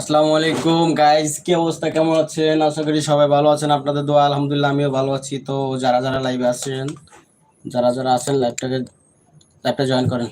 আসসালামু আলাইকুম গাইজ কি অবস্থা? কেমন আছেন? আশা করি সবাই ভালো আছেন। আপনাদের দোয়া, আলহামদুলিল্লাহ, আমিও ভালো আছি। তো যারা যারা লাইভে আছেন, যারা যারা আছেন লাইভটাকে লাইভটা জয়েন করেন।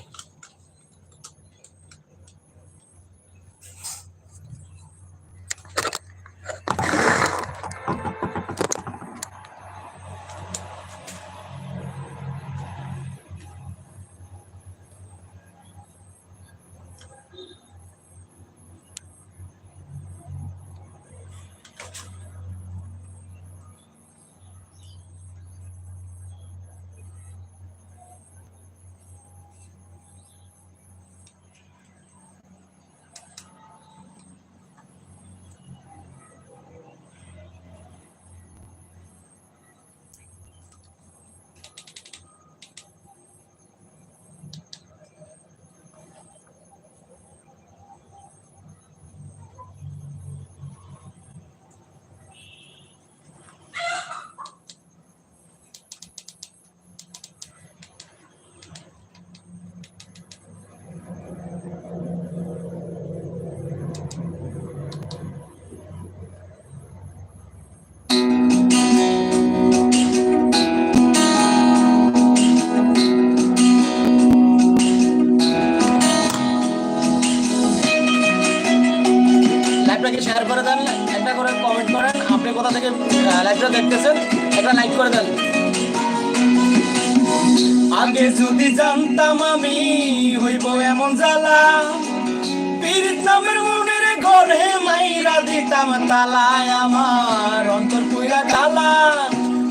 দিতাম তালায় আমার, অন্তর পুইরা ঢালা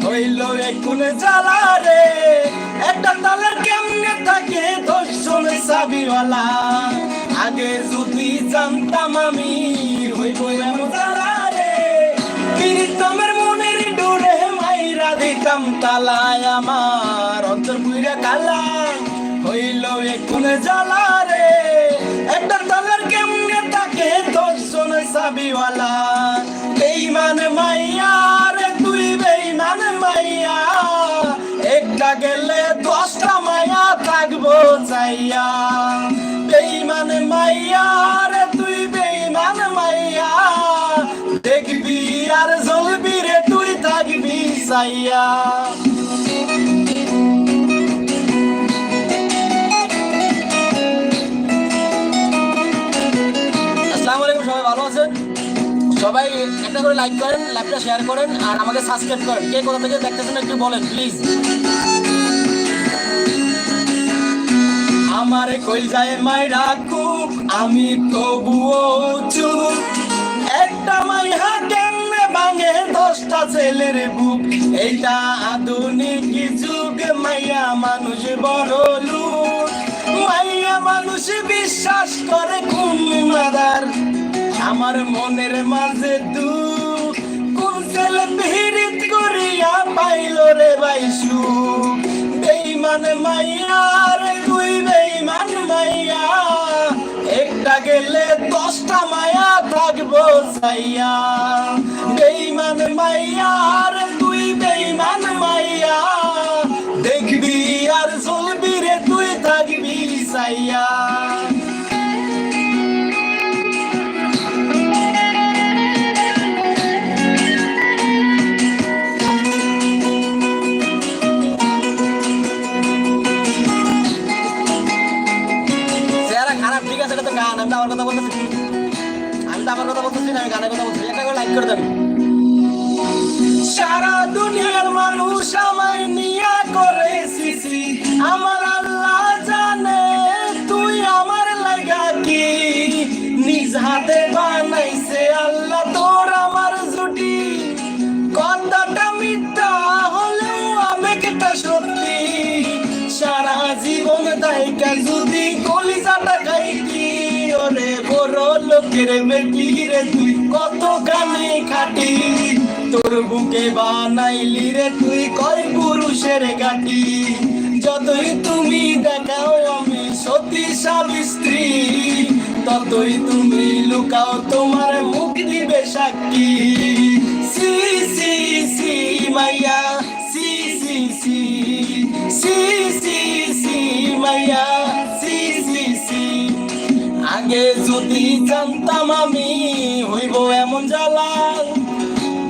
হইল একুন জ্বালা রে। একটা তালার কেমনে থাকে দর্শন সাবিওয়ালা? আগে যদি জানতাম আমি, হইব এমন জ্বালা রে। পীড়িত নামের মনের ডোরে মাইরা দিতাম তালায় আমার, অন্তর পুইরা কালা হইল একুন জ্বালা রে। বেইমান মাইয়া রে তুই বেইমান মাইয়া। একটা গেলে দশটা মায়া থাকব চাইয়া। সবাই একটা করে লাইক করেন লাইভটা শেয়ার করেন, আর আমাকে সাবস্ক্রাইব করেন। কে কোথা থেকে দেখতেছেন একটু বলেন প্লিজ আমারে কই যায় মাইরা কুক, আমি তবুও চুপ। একটা মাইহা কেমনে ভাঙে দশটা ছেলের বুক? এইটা আধুনিক যুগ, মাইয়া মানুষ বড় লুক মাইয়া মানুষ বিশ্বাস করে কোন মাদার। আমার মনের মাঝে দুঃখ কোন ছেলে ভিড়িত করিয়া পাইল রে বাইসু বেইমান মাইয়া রে তুই বেইমান মাইয়া। একটা গেলে দশটা মায়া থাকব চাইয়া বেইমান মাইয়া রে তুই বেইমান মাইয়া। দেখবি তো গান, আমি তো আমার কথা বলতেছি আমি তো আমার কথা বলতেছি আমি গানের কথা বলতেছি একটা লাইক করে দেন। সারা দুনিয়ার মানুষ আমায় নিয়া করে আমার আল্লাহ জানে তুই আমার লাগা কি। নিজ হাতে বানাইছে লোকের বেটি রে তুই কত কানে খাটি? তোর বুকে বানাইলি রে তুই কয় পুরুষের গাটি? যতই তুমি দেখাও আমি সতী সাবিত্রী ততই তুমি লুকাও তোমার মুখ দিবে সাক্ষী। সি সি সি, মাইয়া যদি জানতাম আমি হইব এমন জ্বালা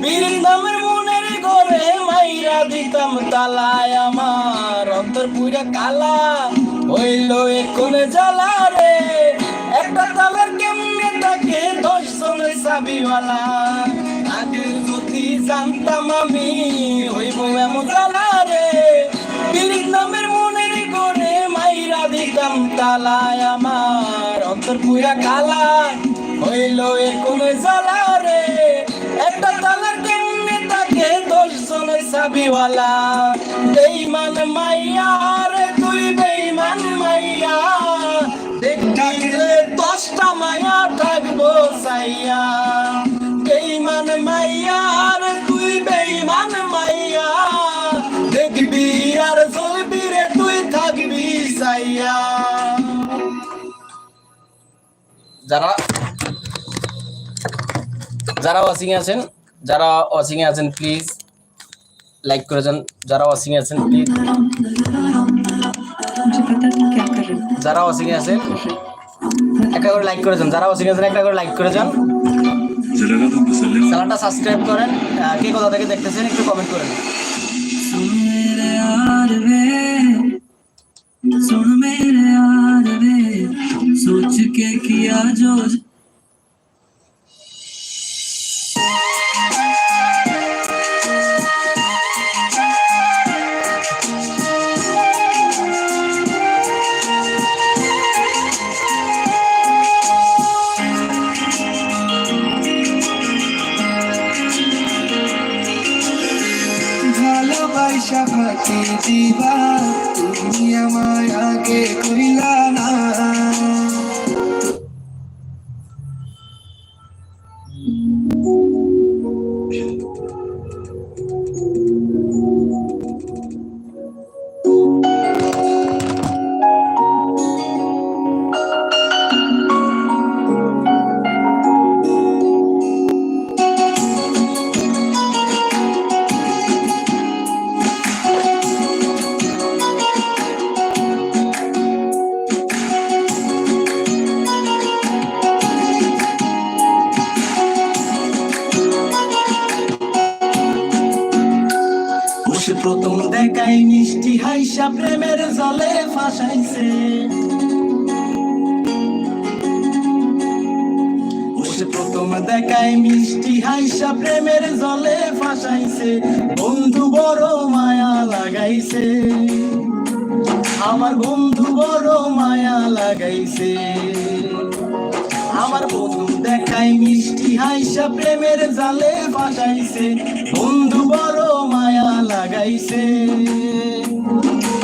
বৃন্দামের মনের ঘরে মাইরা দিতাম তালায় আমার অন্তর পুরা কালা। হইল এখন জ্বালা রে, একটা তালার কেমনে থাকে দশ জনের চাবিওয়ালা আগে যদি জানতাম আমি হইব এমন জ্বালা রে মনের ঘরে মাইরা দিতাম তালায় আমার অন্তর পুরা কালা হইল কোন জ্বালা রে। একটা তালার কেমনে তাকে দশ জনের চাবিওয়ালা বেইমান মাইয়া রে, তুই বেইমান মাইয়া। দেখলে দশটা মায়া থাকব সাইয়া। যারা যারা ওয়াচিংয়ে আছেন, যারা ওয়াচিংয়ে আছেন প্লিজ লাইক করে যান। যারা ওয়াচিংয়ে আছেন প্লিজ যারা ওয়াচিংয়ে আছেন, একটা করে লাইক করে যান। যারা ওয়াচিংয়ে আছেন, একটা করে লাইক করে যান। চ্যানেলটা সাবস্ক্রাইব করেন। কে কোথা থেকে দেখতেছেন, একটু কমেন্ট করেন। सुन मेरे आर रे सोच के किया जो হাইসা প্রেমের জলে ফাঁসাইছে প্রথম দেখাই মিষ্টি হাইসা প্রেমের জলে ফাঁসাইছে বন্ধু বড় মায়া লাগাইছে আমার বন্ধু বড় মায়া লাগাইছে আমার বন্ধু দেখাই মিষ্টি হাইসা প্রেমের জালে ফাঁসাইছে বন্ধু বড় মায়া লাগাইছে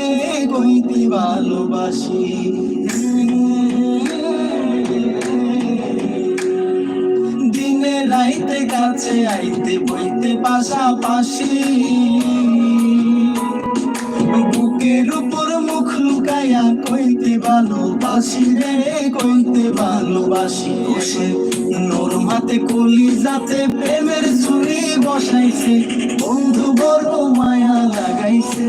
রে ভালোবাসি দিনে রাইতে কাছে আইতে বইতে পাশাপাশি বুকের উপর মুখ লুকায়া কইতে ভালোবাসি রে কইতে ভালোবাসি সে নোর মাতে কলি যাতে প্রেমের ছুরি বসাইছে বন্ধু বড় মায়া লাগাইছে।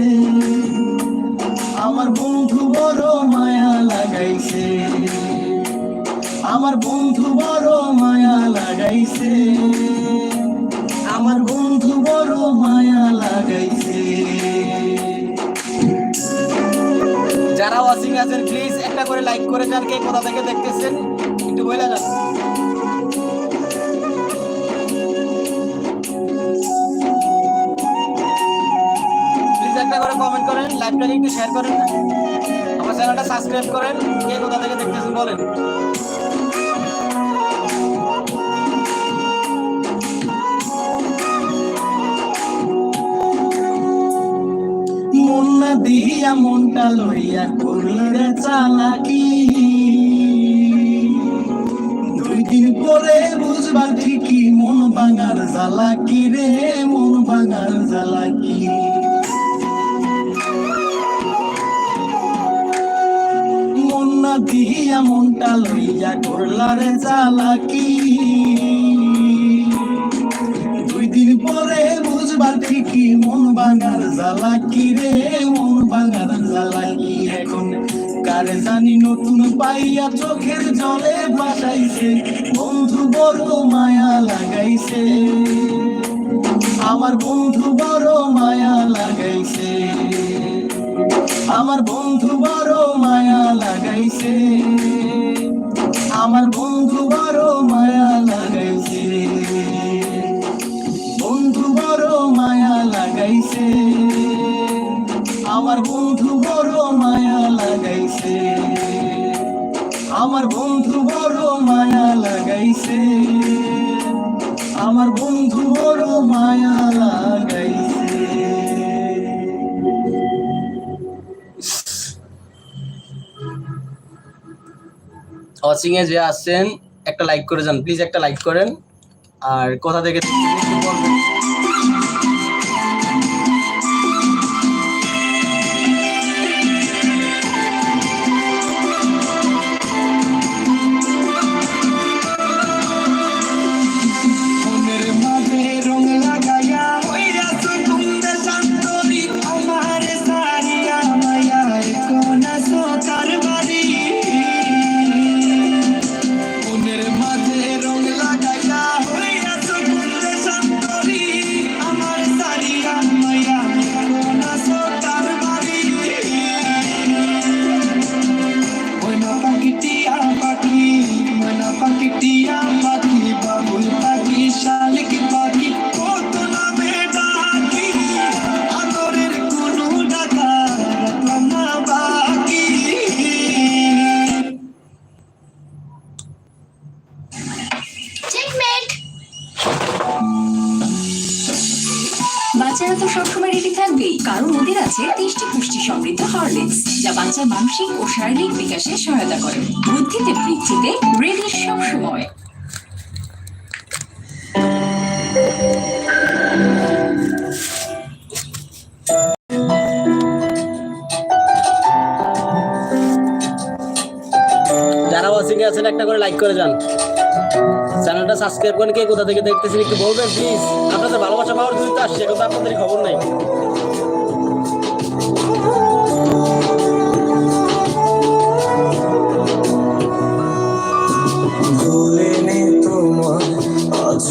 আমার বন্ধু বড় মায়া লাগাইছে। আমার বন্ধু বড় মায়া লাগাইছে। যারা ওয়াচিং আছেন প্লিজ একটা করে লাইক করে যান, কে কোথা থেকে দেখতেছেন? একটু বলে যান। প্লিজ একটা করে কমেন্ট করেন একটু শেয়ার করেন। আমার চ্যানেলটা সাবস্ক্রাইব করেন, কে কোথা থেকে দেখতেছেন বলেন। দিয়া মনটা লইয়া করলি রে চালাকি। দুই দিন পরে বুঝবা ঠিকই মন ভাঙার জ্বালাকি রে, মন ভাঙার জ্বালাকি। মন না দিয়া মনটা লইয়া করলা রে চালাকি। দুই দিন পরে বুঝবার ঠিকই মন ভাঙার জ্বালা কি রে কারে জানি নতুন পাইয়া চোখের জলে ভাসাইছে। বন্ধু বড় মায়া লাগাইছে। আমার বন্ধু বড় মায়া লাগাইছে। আমার বন্ধু বড় মায়া লাগাইছে। আমার বন্ধু বড় মায়া লাগাইছে। আমার বন্ধু বড় মায়া লাগাইছে। ওয়াচিং এ যে আসছেন, একটা লাইক করে যান প্লিজ একটা লাইক করেন। আর কোথা থেকে বাচ্চার মানসিক ও শারীরিক বিকাশে সহায়তা করে। বুদ্ধিতে বৃদ্ধিতে রেডি সবসময়। যারা ওয়াচিং এ আছেন, একটা করে লাইক করে যান। চ্যানেলটা সাবস্ক্রাইব কে কোথা থেকে দেখতেছেন একটু বলবেন প্লিজ আপনাদের ভালোবাসা পাওয়ার জন্য আসছে তো আপনাদের খবর নাই।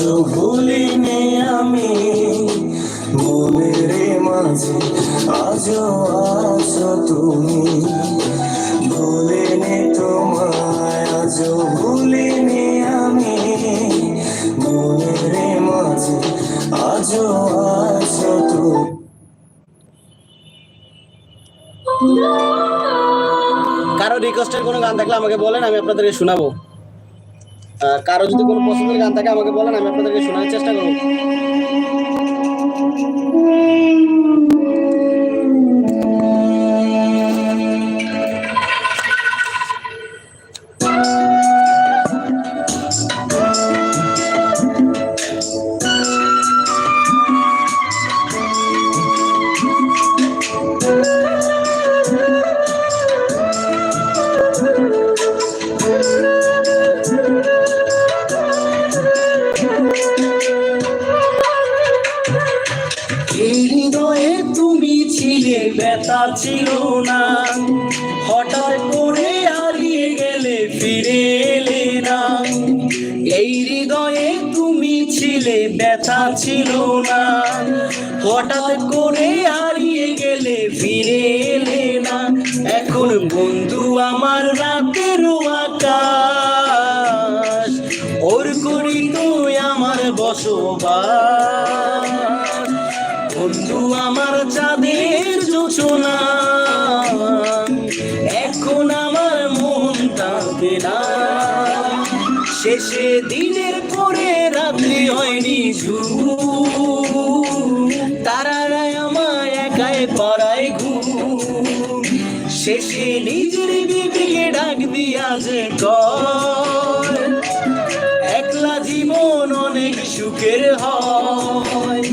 আজ ভুলিনি আমি মনের মাঝে আজ আছো তুমি। ভুলিনি তোমায় আজ ভুলিনি আমি মনের মাঝে আজ আছো তুমি। কারও রিকোয়েস্টের কোনো গান থাকলে আমাকে বলেন, আমি আপনাদেরকে শোনাবো। কারও যদি কোনো পছন্দের গান থাকে আমাকে বলেন আমি আপনাদেরকে শোনার চেষ্টা করব। দিনের পরে রাত্রি হয়নি তারারায় আমায় একাই পড়ায় ঘুম। শেষে নিজের বিবেকে ডাক দিয়া যে একলা জীবন অনেক সুখের হয়।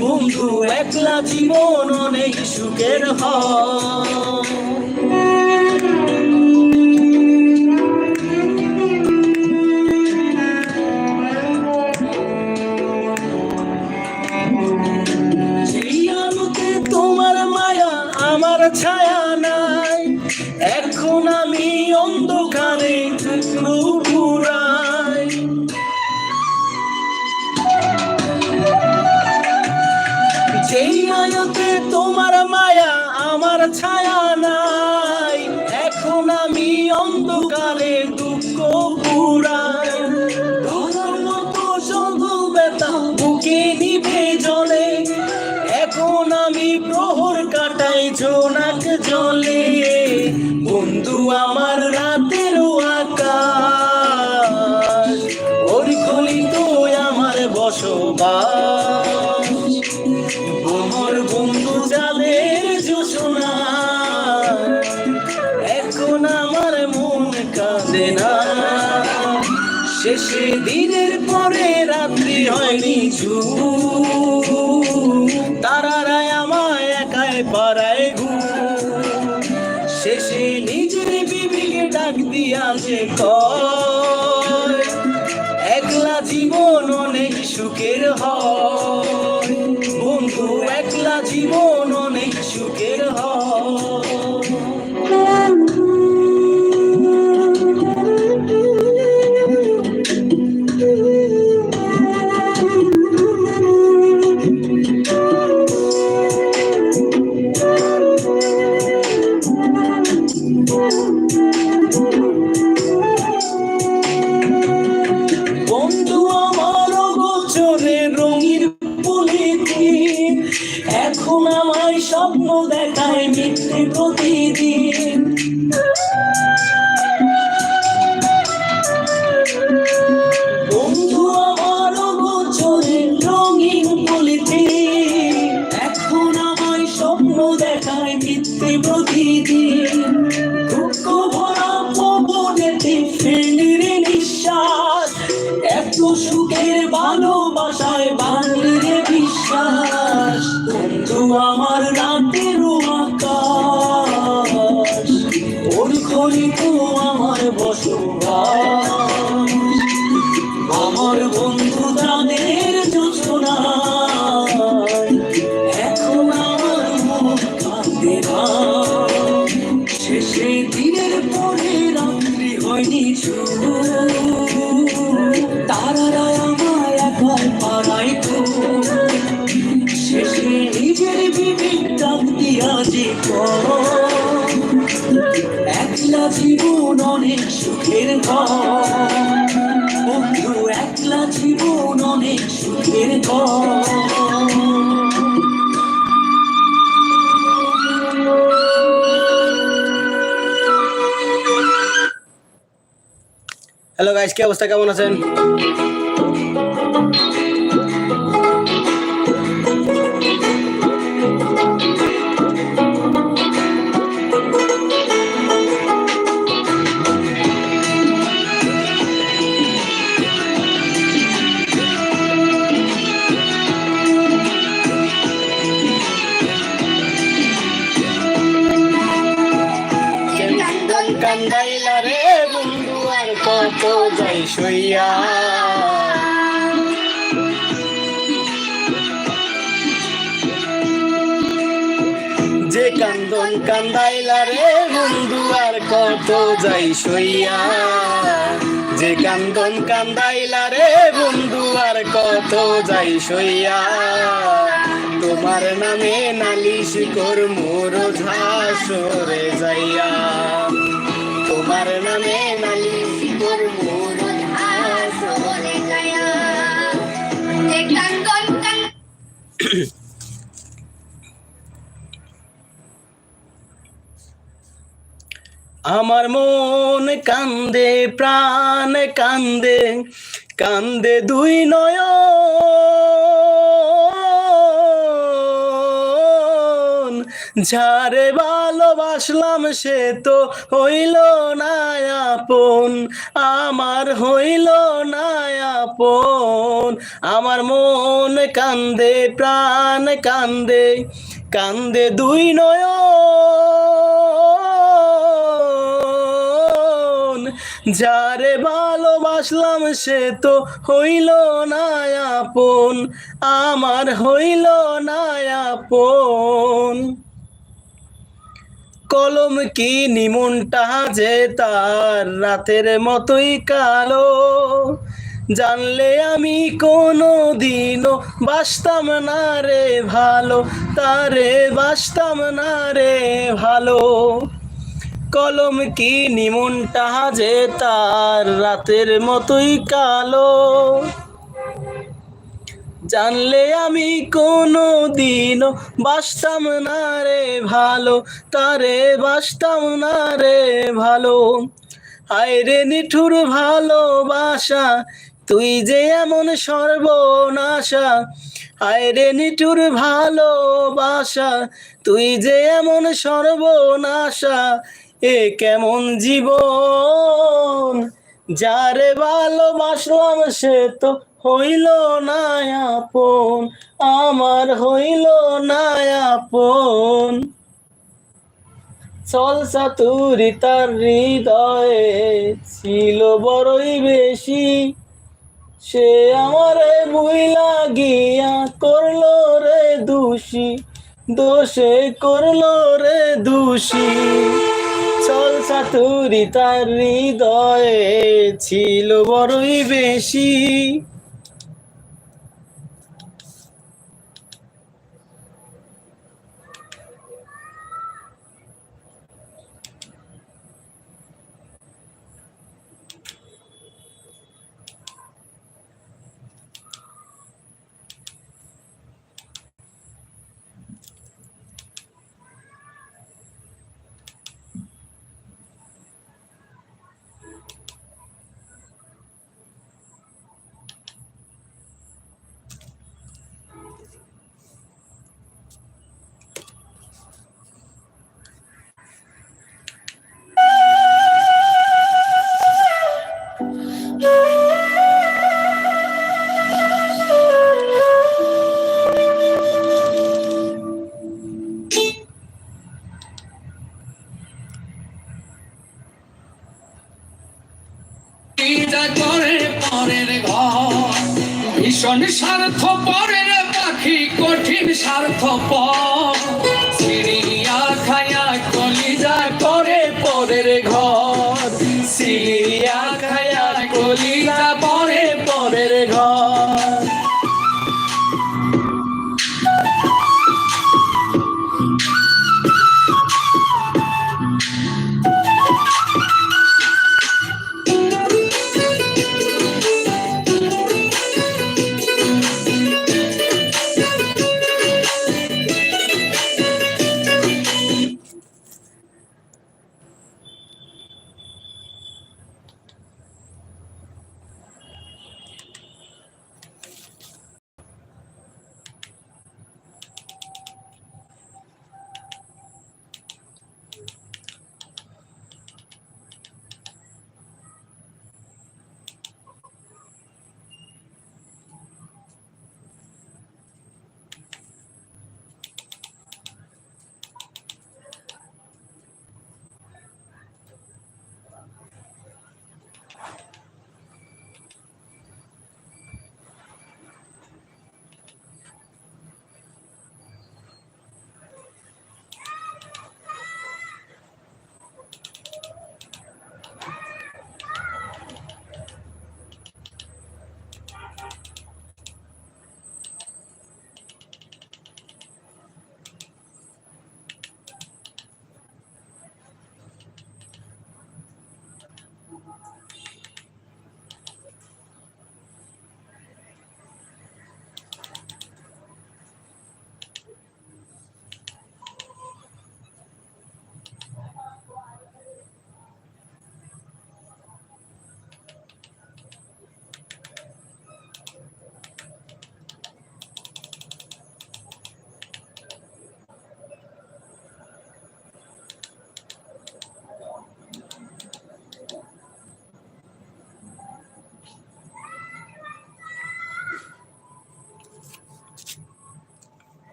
বন্ধু, একলা জীবন অনেক সুখের হয়। ছায়া নাই। এখন আমি অন্ধকারে থাকব যেই মায়াতে তোমার মায়া আমার ছায়া নাই। জীবন অনেক সুখের হয়। বন্ধু একলা জীবন যায় নিত্যে ভরা ফেলির নিঃশ্বাস। এত সুখের ভালোবাসায় বাঙলির বিশ্বাস। বন্ধু আমার হ্যালো গাইস কি অবস্থা? কেমন আছেন? যে কান্দন কান্দাইলা রে বন্ধু, আর কত যাই সইয়া। যে কান্দন কান্দাইলা রে বন্ধু, আর কত যাই সইয়া। তোমার নামে নালিশ কর মোর ঝাসরে যাইয়া। তোমার নামে নালিশ কর মোর আমার মন কান্দে প্রাণ কান্দে কান্দে দুই নয়ন। যারে ভালোবাসলাম সে তো হইল না আপন, আমার হইল না আপন। আমার মন কান্দে, প্রাণ কান্দে কান্দে দুই নয়ন। যারে ভালোবাসলাম সে তো হইল না আপন, আমার হইল না আপন। কলম কি নিমনটা যে তার রাতের মতোই কালো। জানলে আমি কোনো দিনও বাসতাম না রে ভালো, তারে বাসতাম না রে ভালো। কলম কি নিমনটা যে তার রাতের মতোই কালো। জানলে আমি কোনো দিনও বাসতাম না রে ভালো, তারে বাসতাম না রে ভালো। হায় রে নিঠুর ভালোবাসা, তুই যে এমন সর্বনাশা। হায় রে নিঠুর ভালোবাসা, তুই যে এমন সর্বনাশা, এ কেমন জীবন? যারে ভালোবাসলাম সে তো হইল না আপন, আমার হইল না আপন। চল চাতুরি তার হৃদয়ে, ছিল বড়ই বেশি। সে আমারে বুইলা গিয়া করল রে দোষী, দোষে করল রে দোষী। চল চাতুরি তার হৃদয়ে, ছিল বড়ই বেশি। It's how to for ball.